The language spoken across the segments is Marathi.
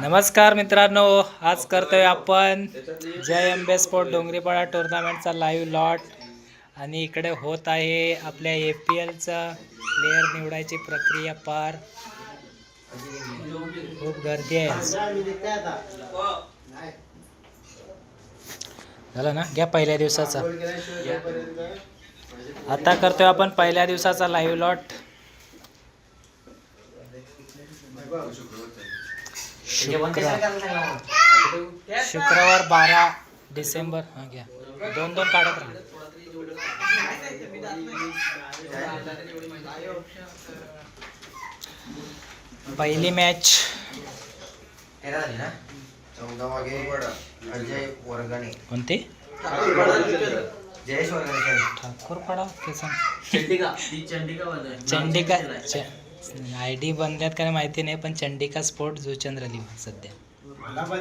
नमस्कार मित्रांनो आज करतोय आपण जय एम स्पोर्ट डोंगरीपाडा टुर्नामेंटचा लाईव्ह लॉट आणि इकडे होत आहे आपल्या ए पी एलचा प्लेअर निवडायची प्रक्रिया पार. खूप गर्दी आहे. झालं ना? घ्या पहिल्या दिवसाचा. आता करतोय आपण पहिल्या दिवसाचा लाईव्ह लॉट शुक्र शुक्रवार बारा डिसेंबर हा घ्या दोन दोन काढत राहा पहिली मॅच कोणती. ठाकूरपाडा केसन चंडिका. चंडिका आय डी बनल्यात का नाही माहिती नाही पण चंडिका स्पोर्ट जुचंद्र लिहा सध्या. मला पण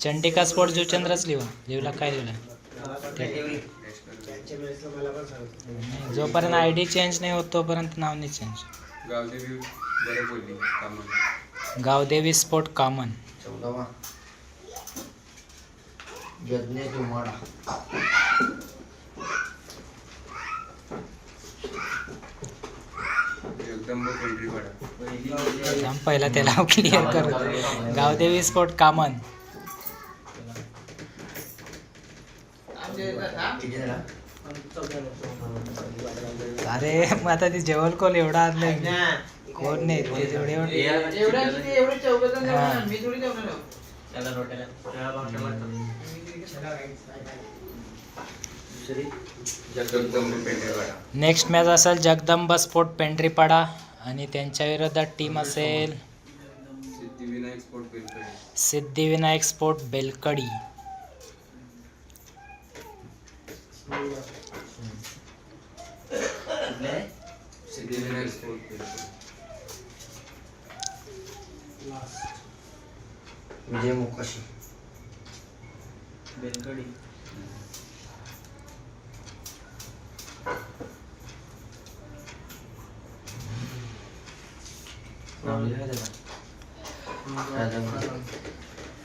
चंडिका स्पोर्ट जुचंद्रच लिहा लिहला काय लिहिलं? जोपर्यंत आय डी चेंज नाही होत तोपर्यंत नाव नाही चेंज. गावदेवी बरं बोलली कामं गावदेवी स्पोर्ट कॉमन. चौदावा यज्ञ जुमाडा जगदंब पेंढरी पाडा थांब पहिला त्याला क्लिअर करू गावदेवी स्पोर्ट कॉमन. अरे मग आता ती जेवण कोल एवढा आणलंय कोण नाही ते जेवढे नेक्स्ट मॅच असेल जगदंबा स्पोर्ट पेंढरीपाडा आणि त्यांच्या विरोधात टीम असेल सिद्धिविनायक स्पोर्ट बेलकडे सिद्धिविनायक स्पोर्ट बेलकडी कुठले सिद्धिविनायक स्पोर्ट बेलकडे विजय मुकाशी. बेलकडी नाव लिहिलं का त्याचं? राजांना.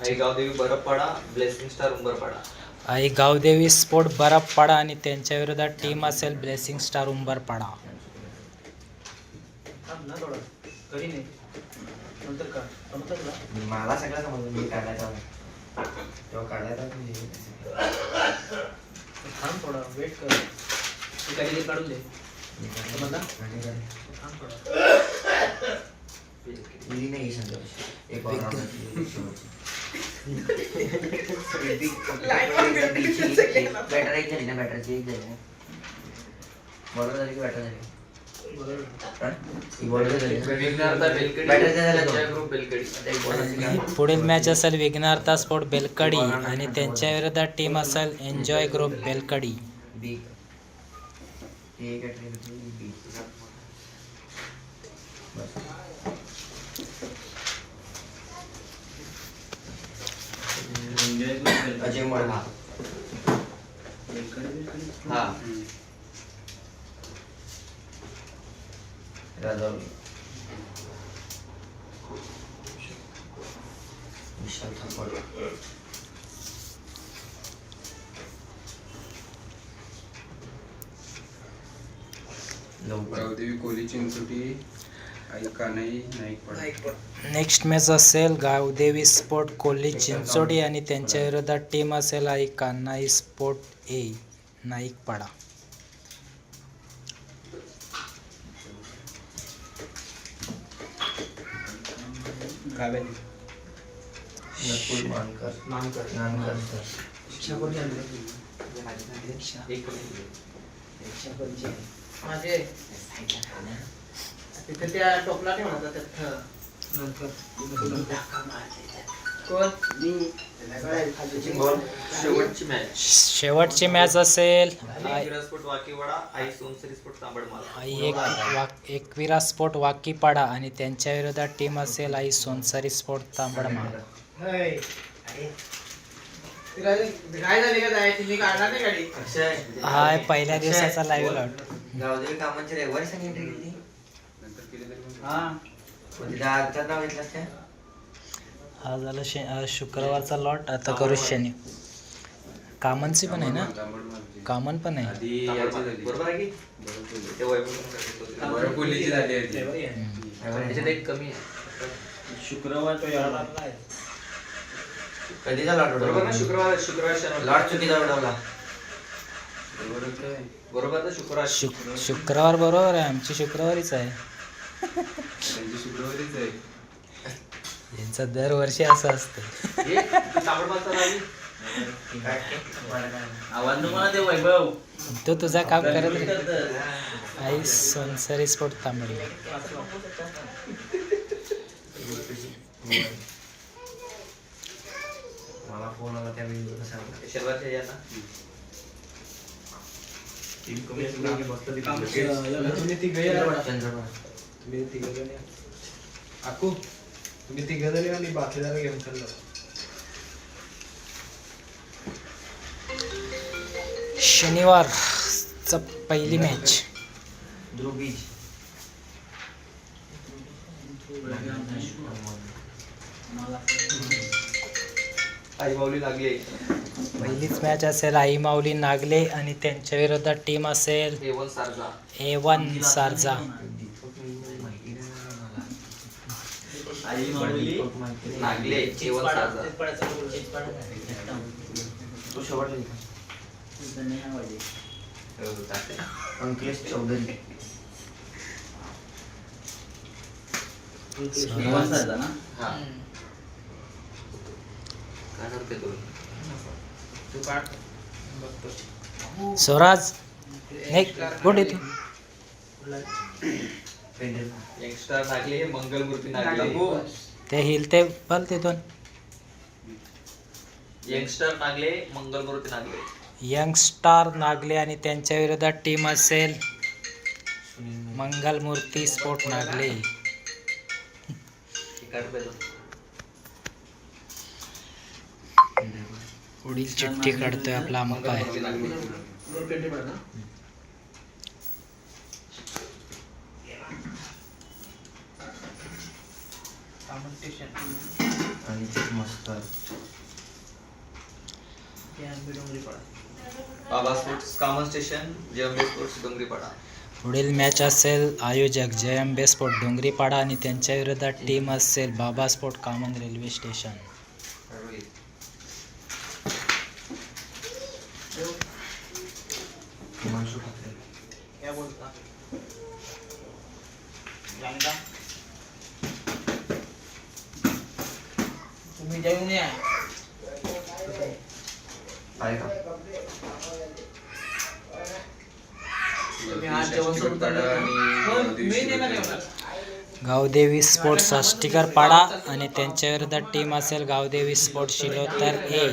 आई गावदेवी बरफपाडा ब्लेसिंग स्टार उंबरपाडा. आई गावदेवी स्पोर्ट बरफपाडा आणि त्यांच्या विरोधात टीम असेल ब्लेसिंग स्टार समजत ना मला सगळं समजलं. मी काढायचा तेव्हा काढायचा थांब थोडा. वेट कर. काढून दे. नाही एक बॅटर एक झाली ना बॅटरची एक झाली ना. बॉलर झाली की बॅटर झाली? पुढील मॅच असेल विघ्नार्था स्पोर्ट बेलकडी आणि त्यांच्या विरोधात टीम असेल enjoy group Belkadi B A category B बस अजय मळहा हा. राजावली. विशाल ठाकोर. गावदेवी कोली चिंचोटी नेक्स्ट मॅच असेल गावदेवी स्पोर्ट कोल्ही चिंचोडी आणि त्यांच्या विरोधात टीम असेल Aai Kanhai sport A Naikpada sir माझे तिथे त्या टोपला नाही म्हणत त्यात नंतर कोण सचिन बॉल शेवटची मॅच शेवटची मॅच असेल आई स्पोर्ट वाकीवाडा आई सोनसरी स्पोर्ट तांबडमाला आई एक वाक एकविरा स्पोर्ट वाकीपाडा आणि त्यांच्या विरोधात टीम असेल आई सोनसरी स्पोर्ट तांबडमा काय झाली का जायची मी काढणार नाही गाडी अक्षय हा आहे पहिल्या दिवसाचा लाईव्ह लॉट गावदेवी कामांची रविवारी सांगितली गेली. आजचं नाव घेतलंस काय हा झाला शे अं, शुक्रवारचा लॉट. आता करू शनी. कामनची पण आहे ना? कामन पण आहे. आधी याची झाली. बरोबर आहे की? ते वैभव वरपुलीची झाली आधी. त्याच्यात एक कमी आहे. कधी झाला बरोबर ना? शुक्रवार शुक्रवार शनिवार. लॉट चुकीचा उडवला. बरोबर ना शुक्रवार शुक शुक्रवार बरोबर आहे. आमची शुक्रवारीच आहे. त्यांची शुक्रवारीच आहे. यांचं दरवर्षी असं असतं. हे तुम्हाला ते वैभव तो तुझा काम करत रे आई सोनसरी स्पोर्ट तांबडी. मला फोन आला त्यावेळी सांगितलं. यांना आकू तुम्ही तिघ जणी आणि बाकी जरा घेऊन चाललो शनिवारच पहिली मॅच आई. माऊली लागली पहिलीच मॅच असेल आई माऊली नागले आणि त्यांच्या विरोधात टीम असेल A one Sharjah A one. हो. अंकलेश चौधरी हा काय करते तू तू काढ बघतो स्वराज नाही तू यंगस्टर मंगलमूर्ती नागले. ते हिल ते बल तिथून youngster Nagle Mangalmurti Nagle. Young star Nagle आणि त्यांच्या विरोधात टीम असेल मंगलमूर्ती स्पोर्ट नागले हे काढ पहिलं. पेंडेल पुढील चिठ्ठी काढतोय आपला Baba sports Kaman station sports Dongripada. पुढील मॅच असेल आयोजक जय अंबे स्पोर्ट डोंगरीपाडा आणि त्यांच्या विरोधात टीम असेल Baba sport Kaman railway station Rohit Himanshu Thackeray काय बोलता तुम्ही जेवून या. आहे का? हो. गावदेवी स्पोर्ट्स साष्टीकर पाडा आणि त्यांच्या टीम असेल गावदेवी स्पोर्ट शिलोतर ए.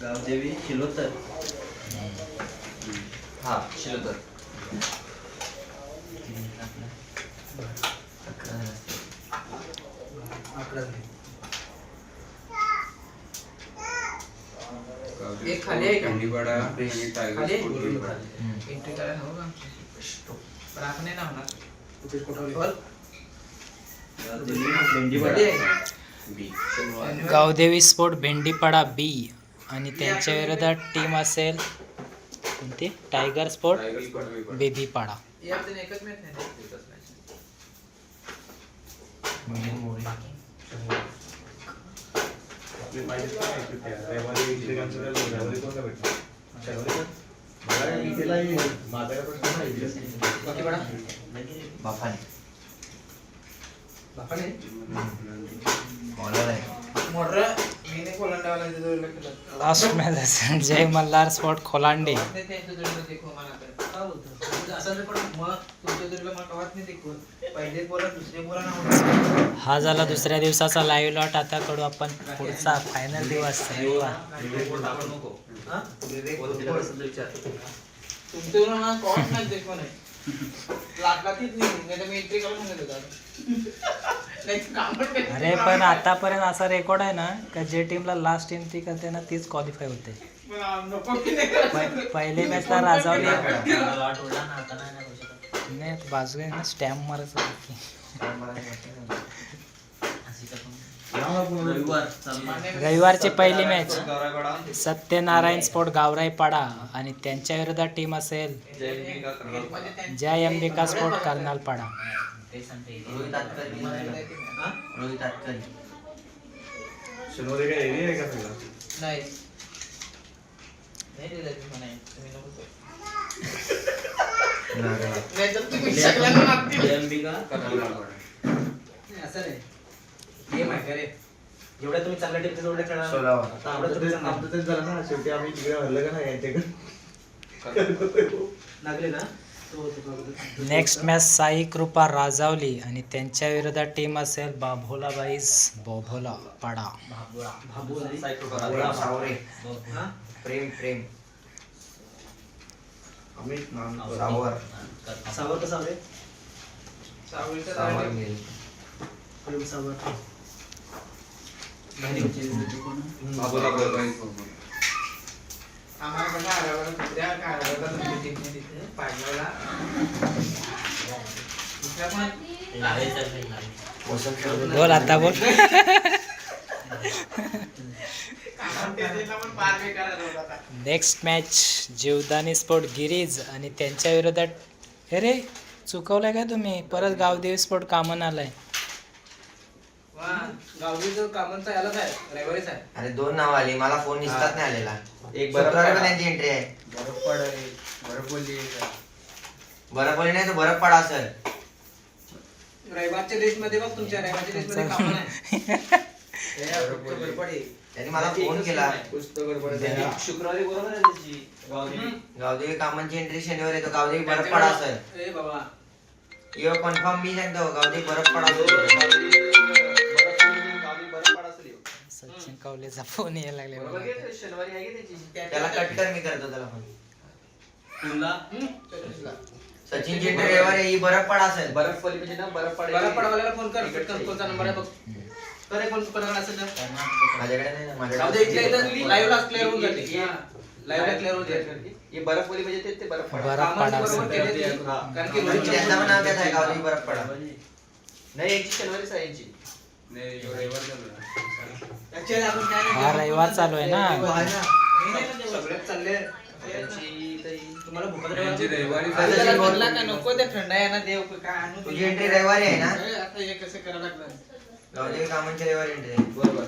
गावदेवी शिलोतर हा शिरोदर अकरा झाले. गावदेवी एक खाली आहे का? आणि टायगर आहे? स्पोर्ट. एंट्री करायला हवं का आमची? पण आता नाही ना होणार बोल. कधी आहे? बी. गावदेवी स्पोर्ट भेंडीपाडा बी आणि त्यांच्या विरोधात टीम असेल कोणती tiger sport tiger sport Bhendipada. Bebipada या एकच मॅच नाही ना? एकच match. म्हणजे मोरे. बाकी बडा. बापाने बॉलर आहे लास्ट मॅच असेल. जय मल्हार स्पोर्ट खोलांडी. हा झाला दुसऱ्या दिवसाचा लाईव्ह लॉट आता कडू आपण पुढचा फायनल दिवस. रविवार अरे पण आतापर्यंत असा रेकॉर्ड आहे ना का जे टीमला लास्ट एंट्री करते ना तीच क्वालिफाय होते. प- पहिली मॅचला राजावली. नाही. बाजू ना स्टॅम्प मारायचं. रविवारची पहिली मॅच सत्यनारायण स्पोर्ट गावराईपाडा आणि त्यांच्या विरोधात टीम असेल. जय अंबिका स्पोर्ट कर्नालपाडा रोहित आतकरी रोहित आतकरी शनिवारी काय एरिया आहे का सगळा असं नाही. गेम आहे का रे. जेवढ्या तुम्ही चांगल्या टीमच्या जेवढ्या खेळा सोलावा. तेवढं तुम्ही चांगलं. आमचं तेच झालं ना शेवटी आम्ही तिकडे हल्लं का नाही यांच्याकडे. लागले ना तो होतो बरोबर. नेक्स्ट मॅच साई कृपा राजावली आणि त्यांच्या विरोधात टीम असेल बाभोला बाईस बोभोला. पाडा भाबू सावरे. हा? प्रेम प्रेम. नाम- सावर. सावर. कसं सावर मिल. प्रेम सावर. बोल आता बोल. नेक्स्ट मॅच जीवदानी स्पोर्ट गिरीज आणि त्यांच्या विरोधात अरे चुकवलंय का तुम्ही? परत गावदेवी स्पोर्ट कामन आलाय. कामांचा यालाच आहे रविवारीच आहे अरे दोन नाव आली मला फोन निसतात नाही आलेला. एक शुक्रवारी पण त्यांची एंट्री आहे? बरं पडली नाही तर बरं पडा असेल रविवारच्या लिस्टमध्ये बघ तुमच्या रविवारच्या लिस्टमध्ये कामं नाही. त्यांनी मला फोन केला. शुक्रवारी बरोबर आहे त्याची गावदेवी गावदेवी कामांची एंट्री शनिवारी येतो गावदेवी बरं पडा असेल ए बाबा. यो कन्फर्म मी सांगतो गावदेवी बरं पडा गावदेवी कवलेचा फोन यायला लागले त्याला कट कर मी करतो त्याला फोन तुला? सचिनची एंट्री रविवारी ही बरं पडा असेल. बर्फ पडली म्हणजे ना बर्फ पडेल बरं पडवाल्याला फोन कर पटकन कोणता नंबर आहे बघ. करे फोन असेल तर. माझ्याकडे नाही ना, जाऊ दे इथल्या माझ्याकडे इथं लाईव्हला क्लिअर होऊन जाते. क्लिअर होऊन जाते. हे बर्फ पडली म्हणजे ते- ते बर्फ पडा कामांची पाडा बरोबर केली. हा. कारण की म्हणजे रोहितच्या त्यांचं पण नाव त्यात आहे गावदेवी बरं पडा नाही यांची शनिवारीच आहे यांची. नाही, काय नाही हा रविवार चालू आहे ना. नको ते थंड आहे ना देव काय आणू तुझी एंट्री रविवारी आहे ना? अरे, आता हे कसं करायला लागलं? गावदेवी कामांची रविवारी एंट्री आहे. बरोबर.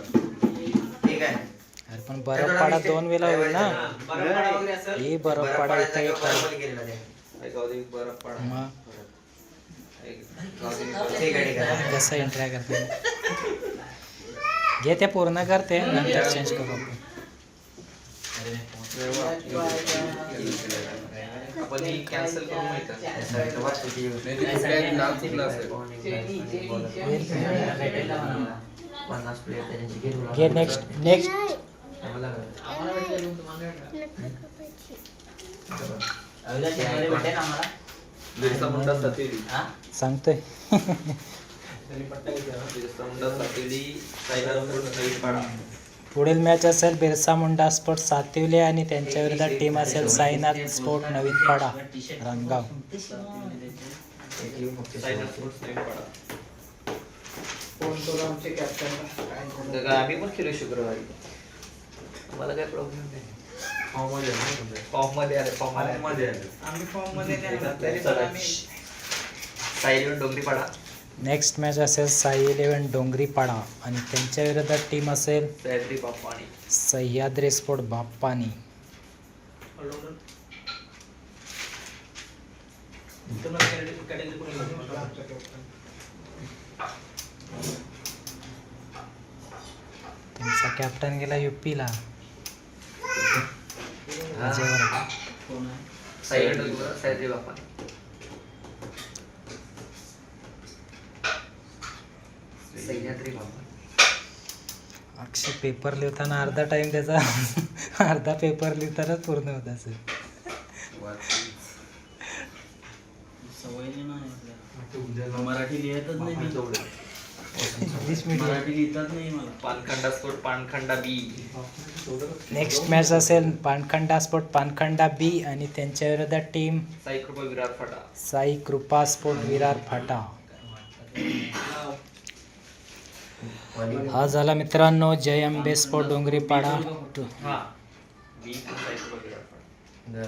ठीक आहे. अरे पण बरं पाडा दोन वेळा होईल ना? ही पाडा इथे बर्फ पडा. मग? एक बर्फ. ठीक आहे ठीक आहे. कसं एंट्री करते घे ते पूर्ण करते नंतर चेंज करू आपण. ही नेक्स्ट नेक्स्ट सांगतोय. पुढील मॅच असेल बिरसा मुंडा स्पोर्ट सातिवले आणि त्यांच्या विरोधात टीम असेल साईनाथ स्पोर्ट नवीन पाडा रंगाव. आम्ही पण खेळू शुक्रवारी. मला काय प्रॉब्लेम नाही? फॉर्ममध्ये तुमच्या? फॉर्ममध्ये आले फॉर्ममध्ये आहे. आम्ही फॉर्ममध्ये साईलीवर डोंगरी पाडा. नेक्स्ट मॅच असेल साई इलेव्हन डोंगरीपाडा. आणि त्यांच्या विरोधात टीम असेल सह्याद्री स्पोर्ट बाप्पानी. त्यांचा कॅप्टन गेला युपीला. सह्याद्री बाप्पानी. सह्याद्री अक्षय पेपर लिहिताना अर्धा टाइम त्याचा अर्धा पेपर लिहितानाच पूर्ण होत असेल. सवय नाही ना आपल्याला. मराठी लिहितच नाही मी. इंग्लिश मीडियम मराठी लिहितात नाही मला. Pankhanda score Pankhanda B. Next match असेल पानखंडा स्पोर्ट पानखंडा बी आणि त्यांच्या विरुद्ध टीम साई कृपा विराट फाटा. साई कृपा स्पोर्ट विरार फाटा. हा झाला मित्रांनो जय अंबे स्पोर्ट डोंगरीपाडा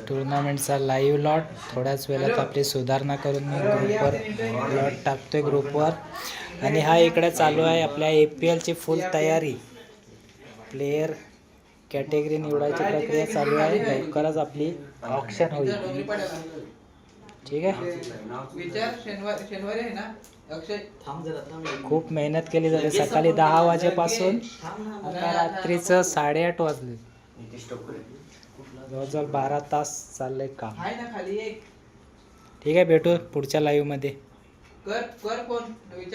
टुर्नामेंटचा लाईव्ह लॉट थोड्याच वेळात आपली सुधारणा करून मी ग्रुपवर लॉट टाकतोय ग्रुपवर आणि हा इकडे चालू आहे आपल्या ए पी एलची फुल तयारी. प्लेयर कॅटेगरी निवडायची प्रक्रिया चालू आहे. लवकरच आपली ऑप्शन होईल. ठीक आहे? खूप मेहनत केली जाते सकाळी दहा वाजेपासून आता रात्रीचं साडेआठ वाजले. जवळजवळ बारा तास चाललंय काम. आहे ना खाली एक. ठीक आहे भेटू पुढच्या लाईव्हमध्ये कर कर फोन. विचार